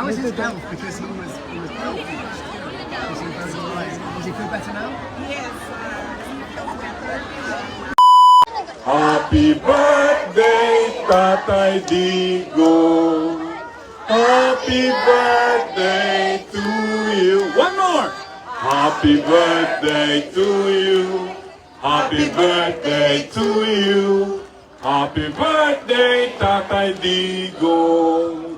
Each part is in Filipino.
How is his health? Because he was he was ill for last year. He seemed very all right. Does he feel better now? Happy birthday, Tatay Digo. Happy birthday to you. One more. Happy birthday to you. Happy birthday to you. Happy birthday, Tatay Digo.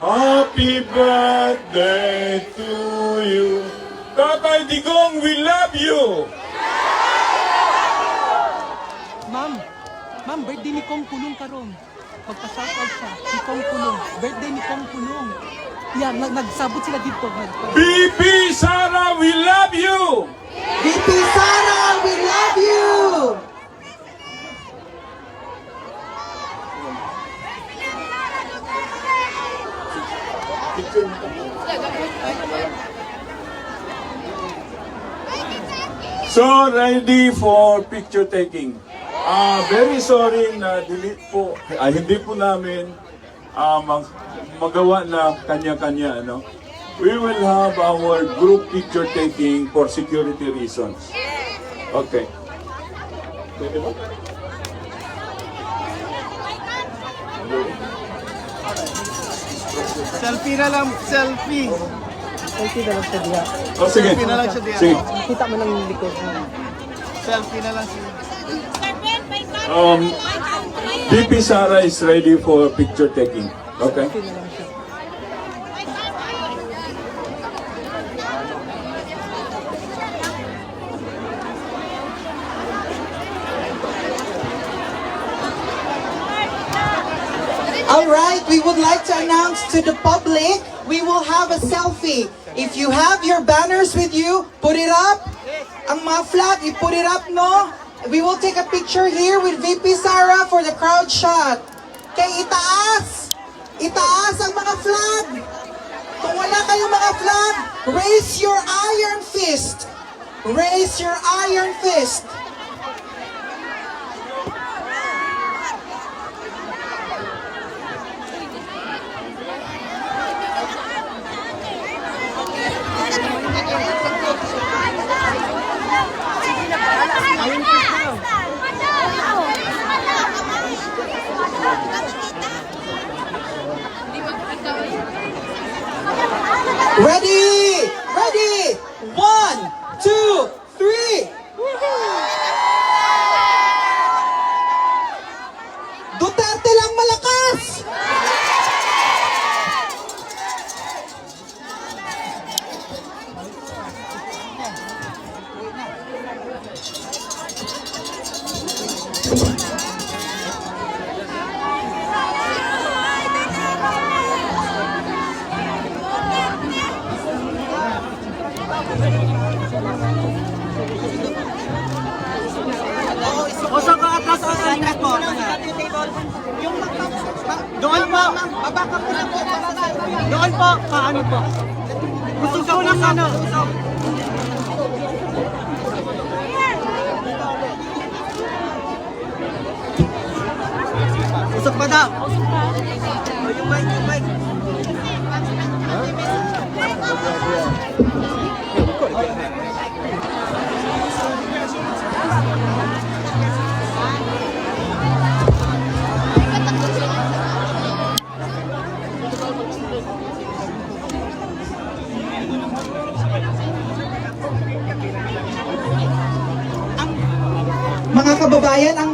Happy birthday to you. Tatay Digong, we love you. Ma'am, ma'am, birthday ni Kong Kulong karon. Pagpa-shoutout siya, ni Kong Kulong. Birthday ni Kong Kulong. Yan, nag nagsabot sila dito. Nag BP Sara, we love you. VP Sara, we love you! So, ready for picture taking. Ah, very sorry na delete po. Ah, hindi po namin ah, mag magawa na kanya-kanya, ano. We will have our group picture taking for security reasons. Okay. Pwede ba? Selfie na lang, selfie. Okay na lang siya diha. Oh, sige. Selfie na lang siya diyan. Sige. Kita mo ng likod mo. Selfie na lang siya. Um, BP Sara is ready for picture taking. Okay? Okay na lang siya. All right, we would like to announce to the public, we will have a selfie. If you have your banners with you, put it up. Ang mga flag, you put it up, no? We will take a picture here with VP Sara for the crowd shot. Kay itaas! Itaas ang mga flag! Kung wala kayong mga flag, raise your iron fist! Raise your iron fist! Doon po. Doon po. Paano po? Gusto ko lang ano. Usok pa daw. Yung mic, yung mic. Mga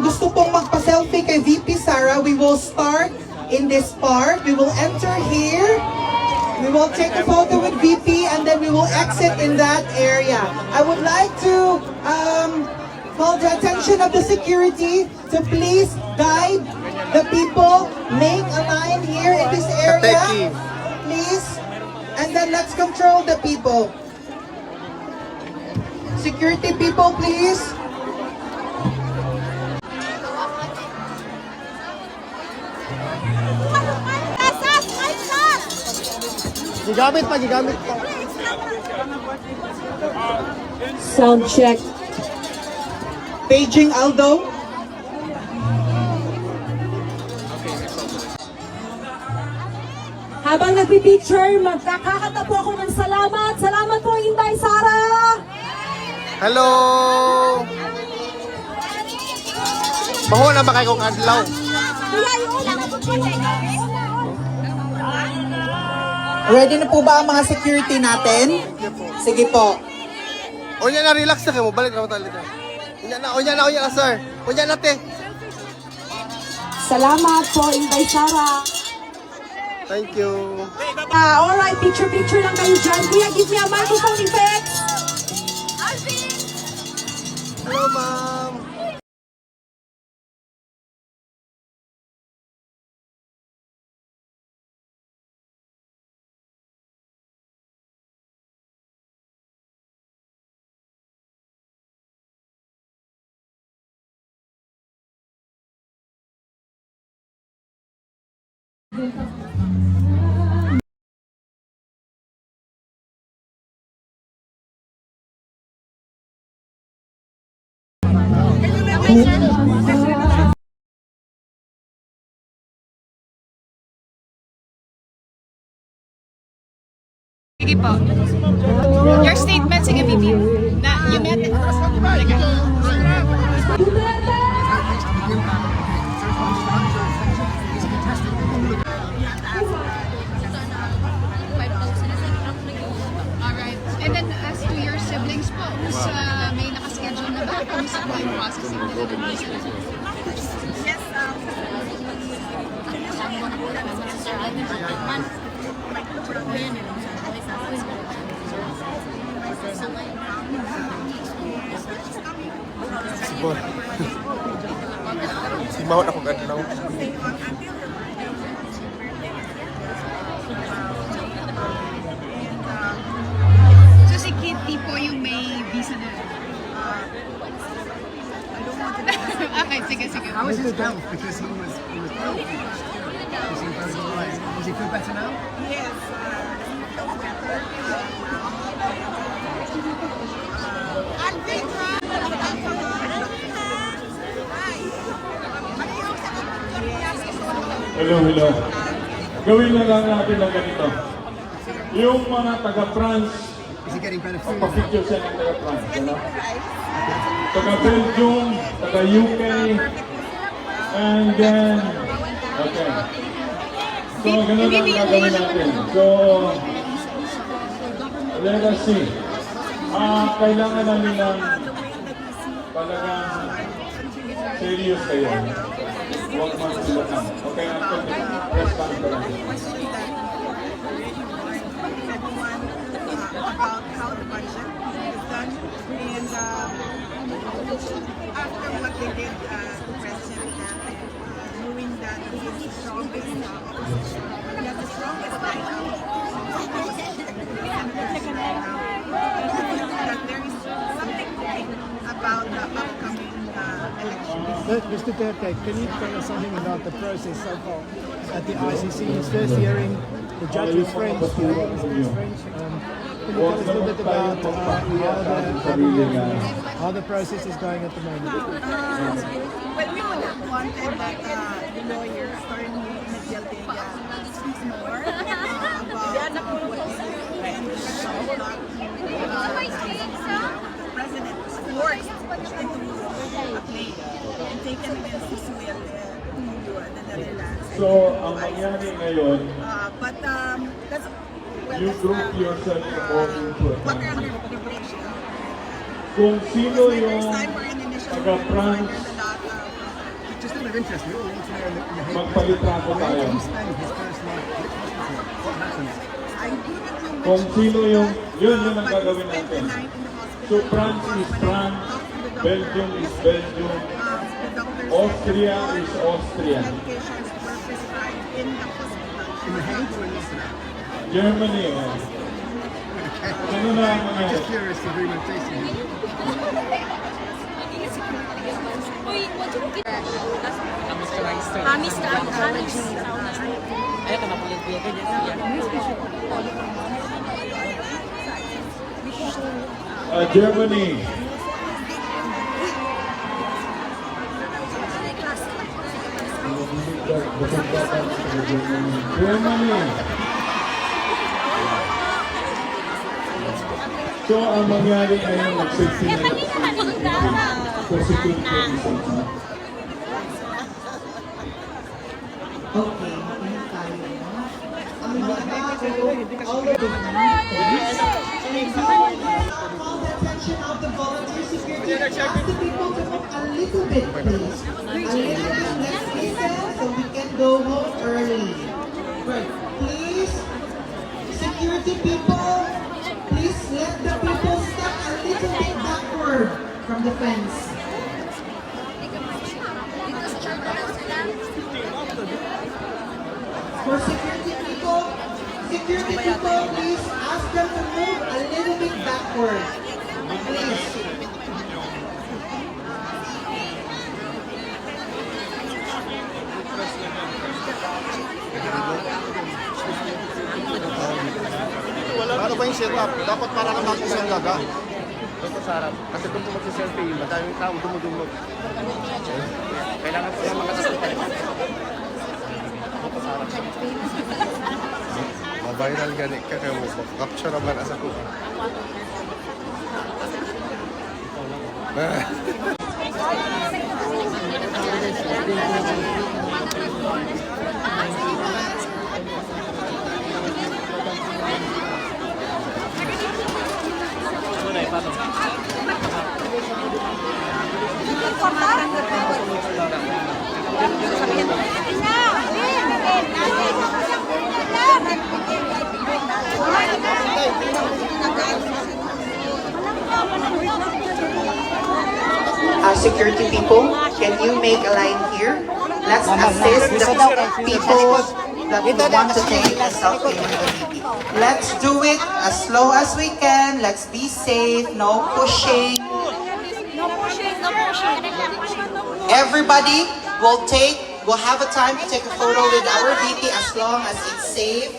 gusto pong magpa-selfie kay VP Sara, we will start in this part. We will enter here. We will take a photo with VP and then we will exit in that area. I would like to um, call the attention of the security to please guide the people, make a line here in this area. Please. And then let's control the people. Security people, please. Gigamit pa, gigamit pa. Sound check. Paging Aldo. Habang nagpipicture, magkakakata po ako ng salamat. Salamat po, Inday Sara! Hello! Maho na ba kayo kong adlaw? Kuya, yung ulang ako po. Ready na po ba ang mga security natin? Sige po. Unya na, relax na kayo. Balik na ako talaga. Unya na, unya na, unya na, sir. Unya na, te. Salamat po, Inday Sara. Thank you. Ah, alright, picture-picture lang kayo dyan. Kuya, give me a microphone effect. Sige po. Your statement, sige, Bibi. Na, you met it. And then, as to your siblings po, sa may nakaschedule na ba? Kumusta po yung processing nila? Yes, Sibol. Si Maho na kong Hello, hello. Gawin na lang natin ng ganito. Yung mga taga-France, Is he getting better food? papicture siya ng taga-France. Taga-Belgium, taga-UK, and then, okay. So, ganun lang gagawin natin. So, let us see. Ah, kailangan namin ng talagang serious kayo. Huwag. Okay, about how the budget is done. And after what they knowing that out. that there is something cooking about the upcoming uh, election. Mr. Duterte, can you tell us something about the process so far at the ICC? His first hearing, the judge was French, the French. Um, can you tell us a little bit about uh, how, the, how the process is going at the moment? Well, we would have wanted that uh, the lawyer Stormy Medialdea speaks So, ang mangyari ngayon, Uh, but um, that's well, you that's, group uh, yourself more into a the bridge. uh, Kung sino There's yung time initial taga-France, there's a lot of Just out of interest, we all want to know in the, in the head. magpalitrato Where tayo. did he spend his first night? Which hospital? What happened? I do not know which Kung sino yung, yun yun ang but gagawin we spent the natin. night in the hospital. So France is When I France, talked to the doctor, Belgium is Belgium, uh, the doctor said Austria is Austria, Medications were prescribed in the hospital. In the Hague or in Amsterdam? Germany. Oh. Ano na ang I'm just mga curious to read tasting. Hamis ka, hamis. uh, Germany. Germany. So, ang mangyari ay nag-safety na for security reasons. Okay, all the attention of the volunteer security. Ask the people to move a little bit, please. A little bit, let's listen so we can go home early. Right, please, security people, from the fence. For security people, security people, please ask them to move a little bit backward. Please. Ano ba yung setup? Dapat para ako sa gaga. Ito sa harap. Kasi kung mag-selfie, madaming tao dumudumog. Kailangan ko yung mga Ma-viral gani ka kaya mo. Capture naman asa ko. Uh, security people, can you make a line here? Let's assist the people that want to take a selfie. Let's do it as slow as we can. Let's be safe. No pushing. Everybody will take, will have a time to take a photo with our baby as long as it's safe.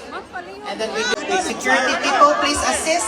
And then we the security people, please assist.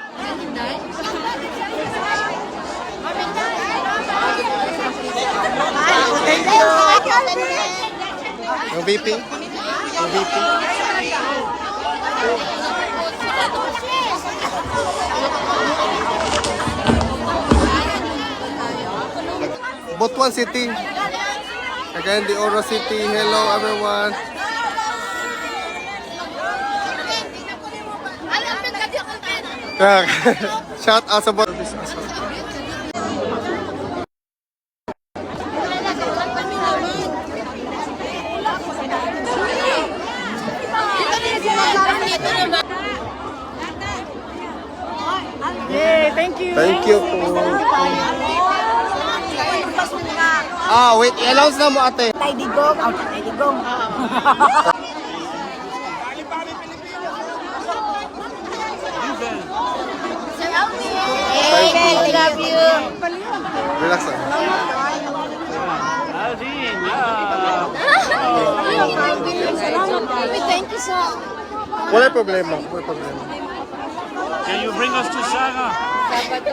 Yung VP? Yung VP? Butuan City. Again, the Oro City. Hello, everyone. Shout out sa Bot. Thank you. Thank you po. Ah, na mo ate. Tay digong, out tay digong. Thank you. love you. Relax lang. Thank you so Wala problema. Wala problema. Sabado.